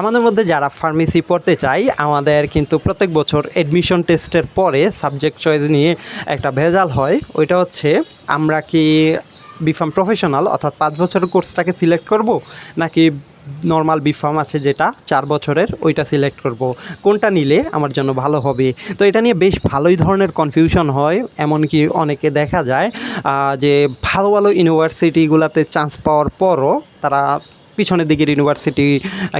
আমাদের মধ্যে যারা ফার্মেসি পড়তে চাই, আমাদের কিন্তু প্রত্যেক বছর এডমিশন টেস্টের পরে সাবজেক্ট চয়েস নিয়ে একটা ভেজাল হয়। ওইটা হচ্ছে, আমরা কি বিফার্ম প্রফেশনাল অর্থাৎ পাঁচ বছরের কোর্সটাকে সিলেক্ট করব, নাকি নর্মাল বিফার্ম আছে যেটা চার বছরের, ওইটা সিলেক্ট করব? কোনটা নিলে আমার জন্য ভালো হবে? তো এটা নিয়ে বেশ ভালোই ধরনের কনফিউশন হয়, এমনকি অনেকে দেখা যায় যে ভালো ভালো ইউনিভার্সিটিগুলোতে চান্স পাওয়ার পরও তারা পিছনের দিকের ইউনিভার্সিটি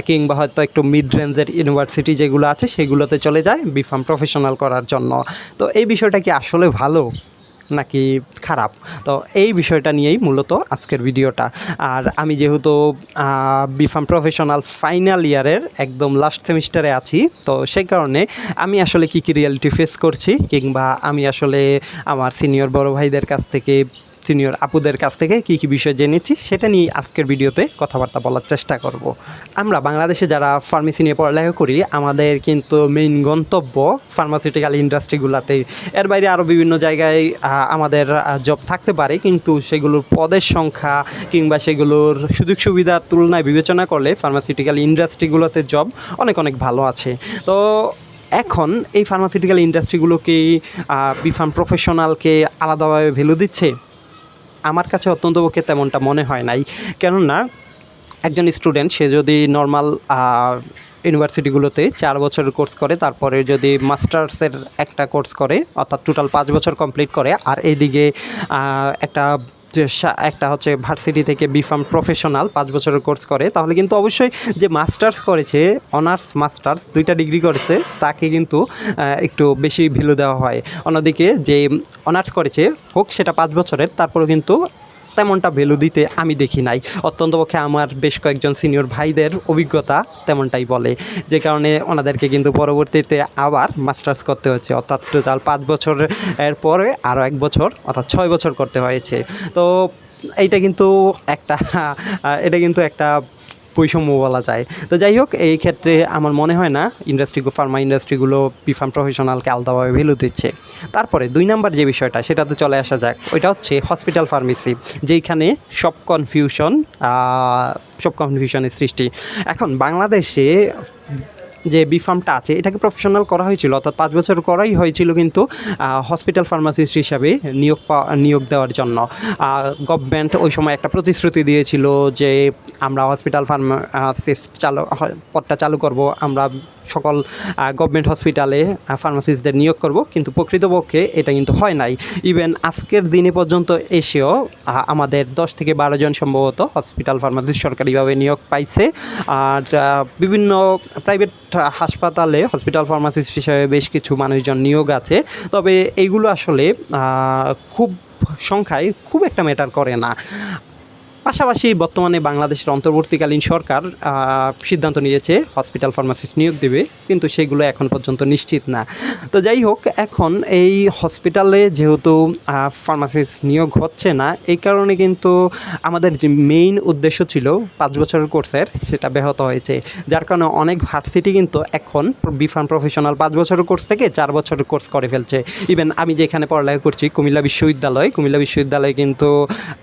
কিংবা হয়তো একটু মিড রেঞ্জের ইউনিভার্সিটি যেগুলো আছে, সেগুলোতে চলে যায় বিফার্ম প্রফেশনাল করার জন্য। তো এই বিষয়টা কি আসলে ভালো নাকি খারাপ? তো এই বিষয়টা নিয়েই মূলত আজকের ভিডিওটা। আর আমি যেহেতু বিফার্ম প্রফেশনাল ফাইনাল ইয়ারের একদম লাস্ট সেমিস্টারে আছি, তো সেই কারণে আমি আসলে কী কী রিয়ালিটি ফেস করছি, কিংবা আমি আসলে আমার সিনিয়র বড় ভাইদের কাছ থেকে সিনিয়র আপুদের কাছ থেকে কী কী বিষয় জেনেছি সেটা নিয়ে আজকের ভিডিওতে কথাবার্তা বলার চেষ্টা করব। আমরা বাংলাদেশে যারা ফার্মেসি নিয়ে পড়ালেখা করি, আমাদের কিন্তু মেইন গন্তব্য ফার্মাসিউটিক্যাল ইন্ডাস্ট্রিগুলোতে এর বাইরে আরও বিভিন্ন জায়গায় আমাদের জব থাকতে পারে, কিন্তু সেগুলোর পদের সংখ্যা কিংবা সেগুলোর সুযোগ সুবিধার তুলনায় বিবেচনা করলে ফার্মাসিউটিক্যাল ইন্ডাস্ট্রিগুলোতে জব অনেক অনেক ভালো আছে। তো এখন এই ফার্মাসিউটিক্যাল ইন্ডাস্ট্রিগুলোকে বিফার্ম প্রফেশনালকে আলাদাভাবে ভ্যালু দিচ্ছে? আমার কাছে অত্যন্ত পক্ষে তেমনটা মনে হয় নাই। কেননা, একজন স্টুডেন্ট, সে যদি নর্মাল ইউনিভার্সিটিগুলোতে চার বছরের কোর্স করে, তারপরে যদি মাস্টার্সের একটা কোর্স করে, অর্থাৎ টোটাল পাঁচ বছর কমপ্লিট করে, আর এদিকে একটা যে একটা হচ্ছে ভার্সিটি থেকে বিফার্ম প্রফেশনাল পাঁচ বছরের কোর্স করে, তাহলে কিন্তু অবশ্যই যে মাস্টার্স করেছে অনার্স মাস্টার্স দুইটা ডিগ্রি করেছে, তাকে কিন্তু একটু বেশি ভ্যালু দেওয়া হয়। অন্যদিকে যে অনার্স করেছে, হোক সেটা পাঁচ বছরের, তারপরেও কিন্তু তেমনটা ভ্যালু দিতে আমি দেখি নাই। অত্যন্ত পক্ষে আমার বেশ কয়েকজন সিনিয়র ভাইদের অভিজ্ঞতা তেমনটাই বলে। যে কারণে ওনাদেরকে কিন্তু পরবর্তীতে আবার মাস্টার্স করতে হচ্ছে অর্থাৎ টোটাল পাঁচ বছরের পরে আরও এক বছর, অর্থাৎ ছয় বছর করতে হয়েছে। তো এইটা কিন্তু একটা এটা কিন্তু একটা বৈষম্য বলা যায়। তো যাই হোক, এই ক্ষেত্রে আমার মনে হয় না ইন্ডাস্ট্রি ফার্মা ইন্ডাস্ট্রিগুলো বিফার্ম প্রফেশনালকে আলাদাভাবে ভ্যালু দিচ্ছে। তারপরে দুই নাম্বার যে বিষয়টা সেটাতে চলে আসা যাক। ওইটা হচ্ছে হসপিটাল ফার্মেসি যেইখানে সব কনফিউশন সব কনফিউশনের সৃষ্টি। এখন বাংলাদেশে যে বি ফার্মটা আছে, এটাকে প্রফেশনাল করা হয়েছিল, অর্থাৎ পাঁচ বছর করাই হয়েছিল কিন্তু হসপিটাল ফার্মাসিস্ট হিসাবে নিয়োগ নিয়োগ দেওয়ার জন্য। গভর্নমেন্ট ওই সময় একটা প্রতিশ্রুতি দিয়েছিল যে, আমরা হসপিটাল ফার্মাসিস্ট চালু, পদটা চালু করব, আমরা সকল গভর্নমেন্ট হসপিটালে ফার্মাসিস্টদের নিয়োগ করব, কিন্তু প্রকৃতপক্ষে এটা কিন্তু হয় নাই। ইভেন আজকের দিনে পর্যন্ত এসেও আমাদের দশ থেকে বারো জন সম্ভবত হসপিটাল ফার্মাসিস্ট সরকারিভাবে নিয়োগ পাইছে। আর বিভিন্ন প্রাইভেট হাসপাতালে হসপিটাল ফার্মাসিস্ট হিসাবে বেশ কিছু মানুষজন নিয়োগ আছে। তবে এইগুলো আসলে খুব সংখ্যায় খুব একটা ম্যাটার করে না। পাশাপাশি বর্তমানে বাংলাদেশের অন্তর্বর্তীকালীন সরকার সিদ্ধান্ত নিয়েছে হসপিটাল ফার্মাসিস্ট নিয়োগ দেবে, কিন্তু সেগুলো এখন পর্যন্ত নিশ্চিত না। তো যাই হোক, এখন এই হসপিটালে যেহেতু ফার্মাসিস্ট নিয়োগ হচ্ছে না, এই কারণে কিন্তু আমাদের যে মেইন উদ্দেশ্য ছিল পাঁচ বছরের কোর্সের সেটা ব্যাহত হয়েছে। যার কারণে অনেক ভার্সিটি কিন্তু এখন বিফার্ম প্রফেশনাল পাঁচ বছরের কোর্স থেকে চার বছরের কোর্স করে ফেলছে। ইভেন আমি যেখানে পড়ালেখা করছি, কুমিল্লা বিশ্ববিদ্যালয়, কুমিল্লা বিশ্ববিদ্যালয়ে কিন্তু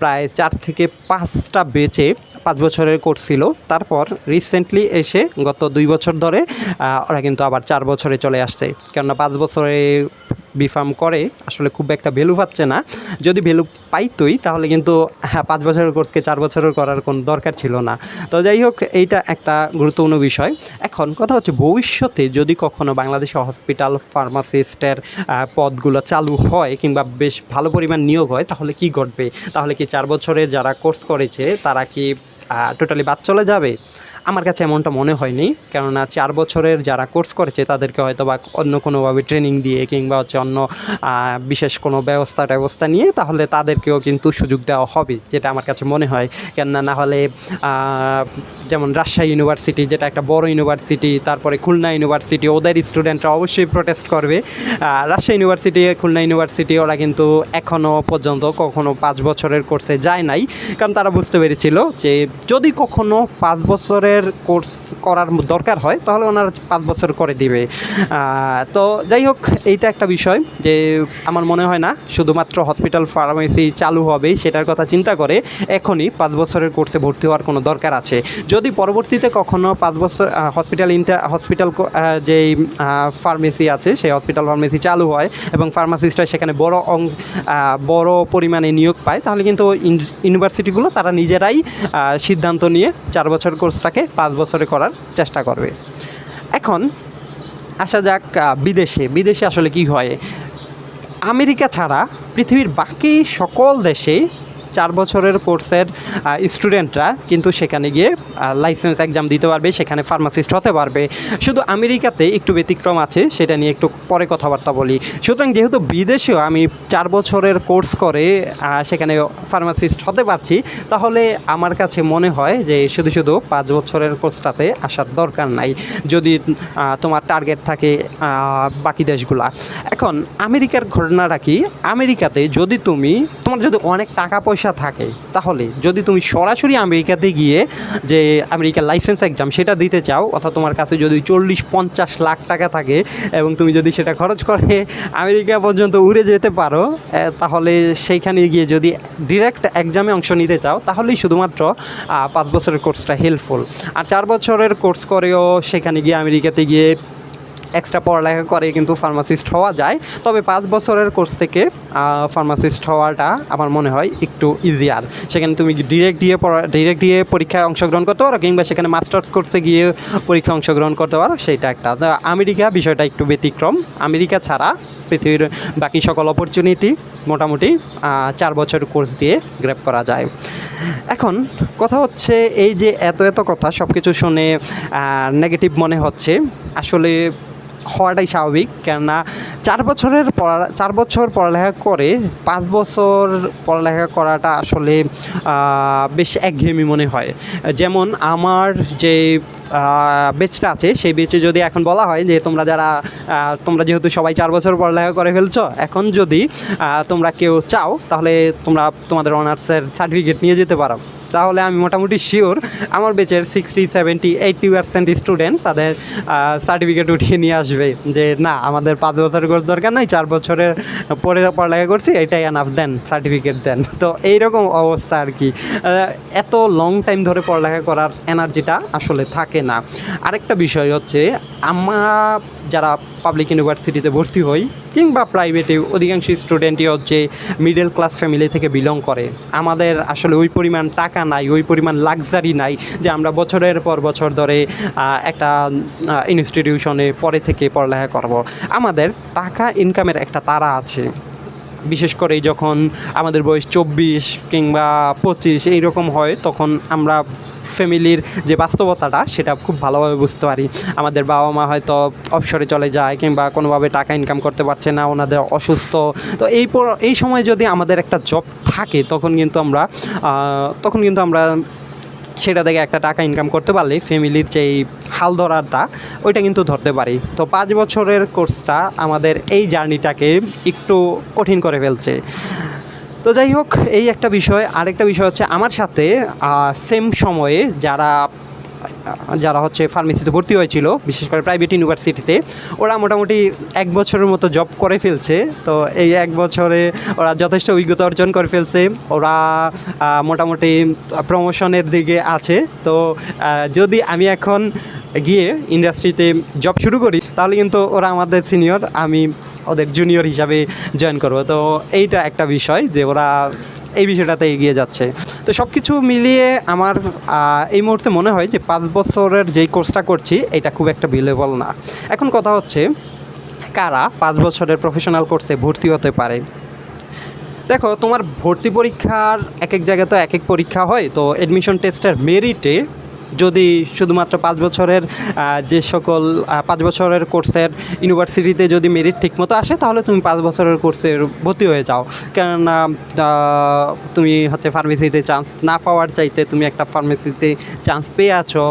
প্রায় চার থেকে পাঁচটা বেচে পাঁচ বছরের করছিল তারপর রিসেন্টলি এসে গত দুই বছর ধরে ওরা কিন্তু আবার চার বছরে চলে আসছে। কেননা পাঁচ বছরে বিফার্ম করে, আসলে খুব একটা ভ্যালু পাচ্ছে না। যদি ভ্যালু পাইতোই, তাহলে কিন্তু হ্যাঁ পাঁচ বছরের কোর্সকে চার বছরের করার কোনো দরকার ছিল না। তো যাই হোক, এইটা একটা গুরুত্বপূর্ণ বিষয়। এখন কথা হচ্ছে, ভবিষ্যতে যদি কখনো বাংলাদেশে হসপিটাল ফার্মাসিস্টের পদগুলো চালু হয় কিংবা বেশ ভালো পরিমাণ নিয়োগ হয়, তাহলে কি ঘটবে? তাহলে কি চার বছরে যারা কোর্স করেছে, তারা কি টোটালি বাদ চলে যাবে? আমার কাছে এমনটা মনে হয়নি। কেননা চার বছরের যারা কোর্স করেছে, তাদেরকে হয়তো বা অন্য কোনোভাবে ট্রেনিং দিয়ে কিংবা হচ্ছে অন্য বিশেষ কোনো ব্যবস্থা ব্যবস্থা নিয়ে তাহলে তাদেরকেও কিন্তু সুযোগ দেওয়া হবে, যেটা আমার কাছে মনে হয়। কেননা না হলে যেমন রাজশাহী ইউনিভার্সিটি যেটা একটা বড় ইউনিভার্সিটি তারপরে খুলনা ইউনিভার্সিটি ওদের স্টুডেন্টরা অবশ্যই প্রোটেস্ট করবে। রাজশাহী ইউনিভার্সিটি খুলনা ইউনিভার্সিটি ওরা কিন্তু এখনও পর্যন্ত কখনো পাঁচ বছরের কোর্সে যায় নাই। কারণ তারা বুঝতে পেরেছিল যে যদি কখনো পাঁচ বছরের বছরের কোর্স করার দরকার হয়, তাহলে ওনারা পাঁচ বছর করে দিবে। তো যাই হোক, এইটা একটা বিষয় যে আমার মনে হয় না, শুধুমাত্র হসপিটাল ফার্মেসি চালু হবে, সেটার কথা চিন্তা করে এখনই পাঁচ বছরের কোর্সে ভর্তি হওয়ার কোনো দরকার আছে। যদি পরবর্তীতে কখনও পাঁচ বছর হসপিটাল ইন্টার হসপিটাল যেই ফার্মেসি আছে, সেই হসপিটাল ফার্মেসি চালু হয় এবং ফার্মাসিস্টরা সেখানে বড় অং বড় পরিমাণে নিয়োগ পায়, তাহলে কিন্তু ইউনিভার্সিটিগুলো তারা নিজেরাই সিদ্ধান্ত নিয়ে চার বছর কোর্সটাকে পাঁচ বছরে করার চেষ্টা করবে। এখন আসা যাক বিদেশে। বিদেশে আসলে কি হয়? আমেরিকা ছাড়া পৃথিবীর বাকি সকল দেশে চার বছরের কোর্সের স্টুডেন্টরা কিন্তু সেখানে গিয়ে লাইসেন্স এক্সাম দিতে পারবে, সেখানে ফার্মাসিস্ট হতে পারবে। শুধু আমেরিকাতে একটু ব্যতিক্রম আছে, সেটা নিয়ে একটু পরে কথাবার্তা বলি। সুতরাং যেহেতু বিদেশেও আমি চার বছরের কোর্স করে সেখানে ফার্মাসিস্ট হতে পারছি, তাহলে আমার কাছে মনে হয় যে শুধু শুধু পাঁচ বছরের কোর্সটাতে আসার দরকার নাই। যদি তোমার টার্গেট থাকে বাকি দেশগুলা। এখন আমেরিকার ঘটনাটা কি? আমেরিকাতে যদি তুমি, তোমার যদি অনেক টাকা পয়সা থাকে, তাহলে যদি তুমি সরাসরি আমেরিকাতে গিয়ে যে আমেরিকার লাইসেন্স এক্সাম সেটা দিতে চাও, অর্থাৎ তোমার কাছে যদি চল্লিশ পঞ্চাশ লাখ টাকা থাকে এবং তুমি যদি সেটা খরচ করে আমেরিকা পর্যন্ত উড়ে যেতে পারো তাহলে সেইখানে গিয়ে যদি ডিরেক্ট এক্সামে অংশ নিতে চাও, তাহলেই শুধুমাত্র পাঁচ বছরের কোর্সটা হেল্পফুল আর চার বছরের কোর্স করেও সেখানে গিয়ে আমেরিকাতে গিয়ে এক্সট্রা পড়ালেখা করে কিন্তু ফার্মাসিস্ট হওয়া যায়। তবে পাঁচ বছরের কোর্স থেকে ফার্মাসিস্ট হওয়াটা আমার মনে হয় একটু ইজিয়ার সেখানে তুমি ডিরেক্ট দিয়ে পড়া ডিরেক্ট দিয়ে পরীক্ষায় অংশগ্রহণ করতে পারো কিংবা সেখানে মাস্টার্স কোর্সে গিয়ে পরীক্ষায় অংশগ্রহণ করতে পারো সেইটা একটা। আমেরিকা বিষয়টা একটু ব্যতিক্রম। আমেরিকা ছাড়া পৃথিবীর বাকি সকল অপরচুনিটি মোটামুটি চার বছর কোর্স দিয়ে গ্র্যাপ করা যায়। এখন কথা হচ্ছে এই যে এত এত কথা সব কিছু শুনে নেগেটিভ মনে হচ্ছে। আসলে হওয়াটাই স্বাভাবিক। কেননা চার বছরের পড়া, চার বছর পড়ালেখা করে পাঁচ বছর পড়ালেখা করাটা আসলে বেশ একঘেয়েমি মনে হয়। যেমন আমার যে বেচটা আছে, সেই বেচে যদি এখন বলা হয় যে, তোমরা যারা তোমরা যেহেতু সবাই চার বছর পড়ালেখা করে ফেলছো, এখন যদি তোমরা কেউ চাও, তাহলে তোমরা তোমাদের অনার্সের সার্টিফিকেট নিয়ে যেতে পারো। তাহলে আমি মোটামুটি শিওর আমার বেচের sixty seventy eighty percent student তাদের সার্টিফিকেট উঠিয়ে নিয়ে আসবে যে, না, আমাদের পাঁচ বছরের কোর্স দরকার নাই, চার বছরের পরে পড়ালেখা করছি, এটাই আনাফ দেন সার্টিফিকেট দেন। তো এইরকম অবস্থা আর কি। এত লং টাইম ধরে পড়ালেখা করার এনার্জিটা আসলে থাকে না। আরেকটা বিষয় হচ্ছে আমরা যারা পাবলিক ইউনিভার্সিটিতে ভর্তি হই কিংবা প্রাইভেটে অধিকাংশ স্টুডেন্টই হচ্ছে মিডল ক্লাস ফ্যামিলি থেকে বিলং করে। আমাদের আসলে ওই পরিমাণ টাকা নাই, ওই পরিমাণ লাক্সারি নাই যে আমরা বছরের পর বছর ধরে একটা ইনস্টিটিউশনে পরে থেকে পড়ালেখা করব। আমাদের টাকা ইনকামের একটা তারা আছে। বিশেষ করে যখন আমাদের বয়স চব্বিশ কিংবা পঁচিশ এইরকম হয়, তখন আমরা ফ্যামিলির যে বাস্তবতাটা, সেটা খুব ভালোভাবে বুঝতে পারি। আমাদের বাবা মা হয়তো অবসরে চলে যায় কিংবা কোনোভাবে টাকা ইনকাম করতে পারছে না, ওনাদের অসুস্থ। তো এই এই সময় যদি আমাদের একটা জব থাকে, তখন কিন্তু আমরা তখন কিন্তু আমরা সেটা থেকে একটা টাকা ইনকাম করতে পারলে ফ্যামিলির যেই হাল ধরাটা, ওইটা কিন্তু ধরতে পারি। তো পাঁচ বছরের কোর্সটা আমাদের এই জার্নিটাকে একটু কঠিন করে ফেলছে। তো যাই হোক, এই একটা বিষয়, আরেকটা বিষয় হচ্ছে আমার সাথে সেম সময়ে যারা যারা হচ্ছে ফার্মেসিতে ভর্তি হয়েছিল, বিশেষ করে প্রাইভেট ইউনিভার্সিটিতে ওরা মোটামুটি এক বছরের মতো জব করে ফেলছে। তো এই এক বছরে ওরা যথেষ্ট অভিজ্ঞতা অর্জন করে ফেলছে। ওরা মোটামুটি প্রমোশনের দিকে আছে। তো যদি আমি এখন গিয়ে ইন্ডাস্ট্রিতে জব শুরু করি, তাহলে কিন্তু ওরা আমাদের সিনিয়র আমি ওদের জুনিয়র হিসাবে জয়েন করব। তো এইটা একটা বিষয় যে ওরা এই বিষয়টাতে এগিয়ে যাচ্ছে। তো সব কিছু মিলিয়ে আমার এই মুহূর্তে মনে হয় যে পাঁচ বছরের যেই কোর্সটা করছি, এটা খুব একটা বিলেবল না। এখন কথা হচ্ছে, কারা পাঁচ বছরের প্রফেশনাল কোর্সে ভর্তি হতে পারে? দেখো, তোমার ভর্তি পরীক্ষার এক এক জায়গায় তো এক এক পরীক্ষা হয়, তো অ্যাডমিশন টেস্টের মেরিটে যদি শুধুমাত্র পাঁচ বছরের যে সকল পাঁচ বছরের কোর্সের ইউনিভার্সিটিতে যদি মেরিট ঠিকমতো আসে, তাহলে তুমি পাঁচ বছরের কোর্সে ভর্তি হয়ে যাও। কেননা তুমি হচ্ছে ফার্মেসিতে চান্স না পাওয়ার চাইতে তুমি একটা ফার্মেসিতে চান্স পেয়ে আছো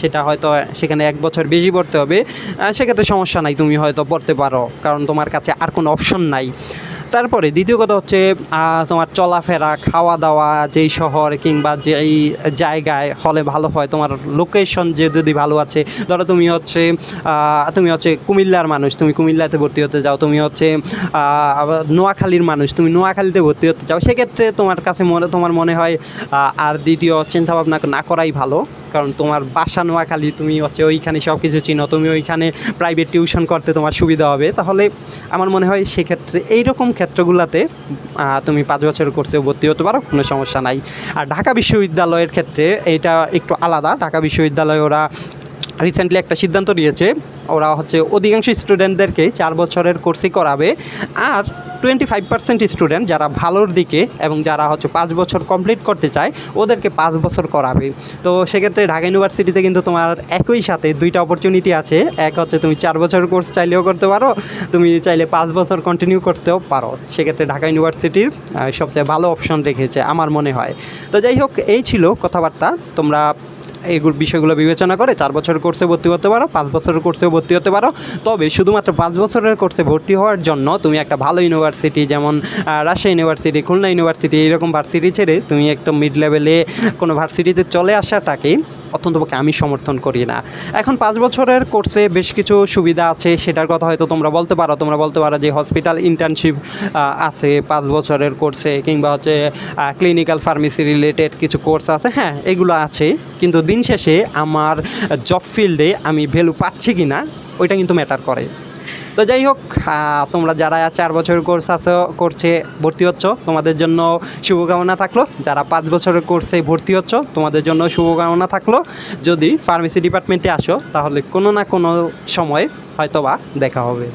সেটা হয়তো সেখানে এক বছর বেশি পড়তে হবে। সেক্ষেত্রে সমস্যা নাই, তুমি হয়তো পড়তে পারো, কারণ তোমার কাছে আর কোনো অপশন নাই। তারপরে দ্বিতীয় কথা হচ্ছে তোমার চলাফেরা খাওয়া দাওয়া যেই শহর কিংবা যেই জায়গায় হলে ভালো হয়, তোমার লোকেশন যে যদি ভালো আছে, ধরো তুমি হচ্ছে তুমি হচ্ছে কুমিল্লার মানুষ, তুমি কুমিল্লাতে ভর্তি হতে যাও, তুমি হচ্ছে নোয়াখালীর মানুষ, তুমি নোয়াখালীতে ভর্তি হতে যাও, সেক্ষেত্রে তোমার কাছে মনে, তোমার মনে হয় আর দ্বিতীয় চিন্তাভাবনা না করাই ভালো। কারণ তোমার বাসা নোয়াখালী, তুমি হচ্ছে ওইখানে সব কিছু চিনো, তুমি ওইখানে প্রাইভেট টিউশন করতে তোমার সুবিধা হবে। তাহলে আমার মনে হয় সেক্ষেত্রে এইরকম ক্ষেত্রগুলোতে তুমি পাঁচ বছর কোর্সে ভর্তি হতে পারো, কোনো সমস্যা নাই। আর ঢাকা বিশ্ববিদ্যালয়ের ক্ষেত্রে এটা একটু আলাদা। ঢাকা বিশ্ববিদ্যালয়ে ওরা রিসেন্টলি একটা সিদ্ধান্ত নিয়েছে। ওরা হচ্ছে অধিকাংশ স্টুডেন্টদেরকে চার বছরের কোর্সই করাবে। আর টোয়েন্টি ফাইভ পার্সেন্ট স্টুডেন্ট যারা ভালোর দিকে এবং যারা হচ্ছে পাঁচ বছর কমপ্লিট করতে চায়, ওদেরকে পাঁচ বছর করাবে। তো সেক্ষেত্রে ঢাকা ইউনিভার্সিটিতে কিন্তু তোমার একই সাথে দুইটা অপরচুনিটি আছে। এক হচ্ছে তুমি চার বছরের কোর্স চাইলেও করতে পারো, তুমি চাইলে পাঁচ বছর কন্টিনিউ করতেও পারো। সেক্ষেত্রে ঢাকা ইউনিভার্সিটির সবচেয়ে ভালো অপশন রেখেছে, আমার মনে হয়। তো যাই হোক, এই ছিল কথাবার্তা। তোমরা এইগুলো বিষয়গুলো বিবেচনা করে চার বছরের কোর্সে ভর্তি হতে পারো, পাঁচ বছরের কোর্সেও ভর্তি হতে পারো। তবে শুধুমাত্র পাঁচ বছরের কোর্সে ভর্তি হওয়ার জন্য তুমি একটা ভালো ইউনিভার্সিটি যেমন রাজশাহী ইউনিভার্সিটি খুলনা ইউনিভার্সিটি এইরকম ভার্সিটি ছেড়ে তুমি একদম মিড লেভেলে কোনো ভার্সিটিতে চলে আসাটাকে অত্যন্তপক্ষে আমি সমর্থন করি না। এখন পাঁচ বছরের কোর্সে বেশ কিছু সুবিধা আছে, সেটার কথা হয়তো তোমরা বলতে পারো। তোমরা বলতে পারো যে হসপিটাল ইন্টার্নশিপ আছে পাঁচ বছরের কোর্সে কিংবা হচ্ছে ক্লিনিক্যাল ফার্মেসি রিলেটেড কিছু কোর্স আছে। হ্যাঁ এগুলো আছে। কিন্তু দিন শেষে আমার জব ফিল্ডে আমি ভ্যালু পাচ্ছি কি না ওইটা কিন্তু ম্যাটার করে। তো যাই হোক তোমরা যারা চার বছরের কোর্স আছো করছে ভর্তি হচ্ছ, তোমাদের জন্য শুভকামনা থাকল। যারা পাঁচ বছরের কোর্সে ভর্তি হচ্ছ, তোমাদের জন্য শুভকামনা থাকল। যদি ফার্মেসি ডিপার্টমেন্টে আসো, তাহলে কোনো না কোনো সময় হয়তোবা দেখা হবে।